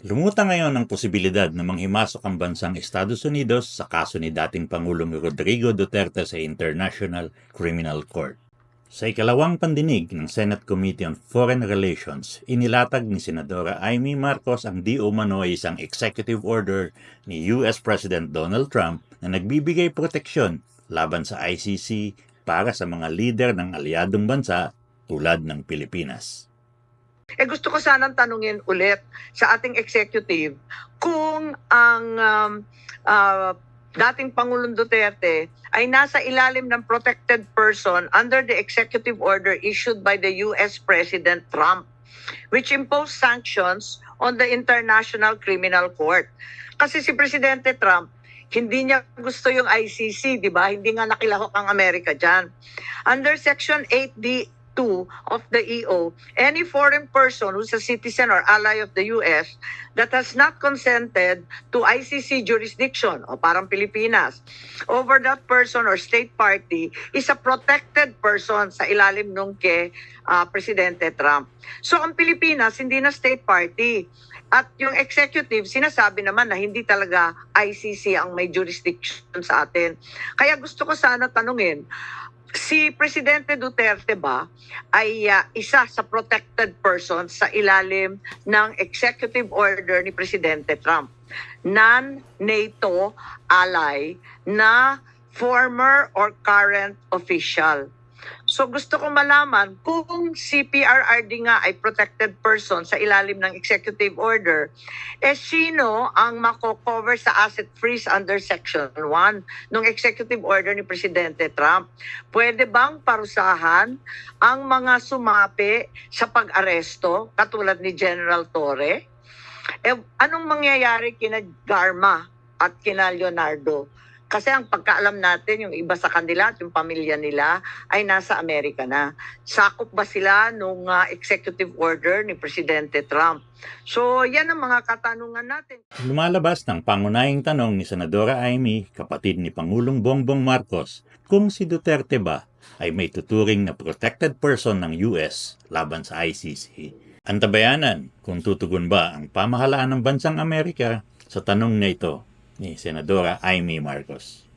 Lumuta ngayon ang posibilidad na manghimasok ang bansang Estados Unidos sa kaso ni dating Pangulong Rodrigo Duterte sa International Criminal Court. Sa ikalawang pandinig ng Senate Committee on Foreign Relations, inilatag ni Senadora Amy Marcos ang di umano ay isang executive order ni US President Donald Trump na nagbibigay proteksyon laban sa ICC para sa mga lider ng aliadong bansa tulad ng Pilipinas. Eh gusto ko sanang tanungin ulit sa ating executive kung ang um, ah, dating Pangulong Duterte ay nasa ilalim ng protected person under the executive order issued by the US President Trump which imposed sanctions on the International Criminal Court. Kasi si Presidente Trump hindi niya gusto yung ICC, di ba? Hindi nga nakilahok ang Amerika dyan. Under Section 8D 2 of the EO, any foreign person who's a citizen or ally of the US that has not consented to ICC jurisdiction o parang Pilipinas over that person or state party is a protected person sa ilalim nung kay ah, Presidente Trump. So ang Pilipinas hindi na state party. At yung executive, sinasabi naman na hindi talaga ICC ang may jurisdiction sa atin. Kaya gusto ko sana tanungin, si Presidente Duterte ba ay ah, isa sa protected person sa ilalim ng executive order ni Presidente Trump. Non-NATO ally na former or current official. So gusto ko malaman kung si PRRD nga ay protected person sa ilalim ng executive order, eh sino ang mako-cover sa asset freeze under section 1 ng executive order ni Presidente Trump? Pwede bang parusahan ang mga sumapi sa pag-aresto katulad ni General Torre? Eh, anong mangyayari kina Garma at kina Leonardo? Kasi ang pagkaalam natin, yung iba sa kanila at yung pamilya nila ay nasa Amerika na. Sakop ba sila nung ah, executive order ni Presidente Trump? So, yan ang mga katanungan natin. Lumalabas ng pangunahing tanong ni Senadora Amy, kapatid ni Pangulong Bongbong Marcos, kung si Duterte ba ay may tuturing na protected person ng US laban sa ICC. Antabayanan kung tutugon ba ang pamahalaan ng bansang Amerika sa tanong na ito Senadora Amy Marcos.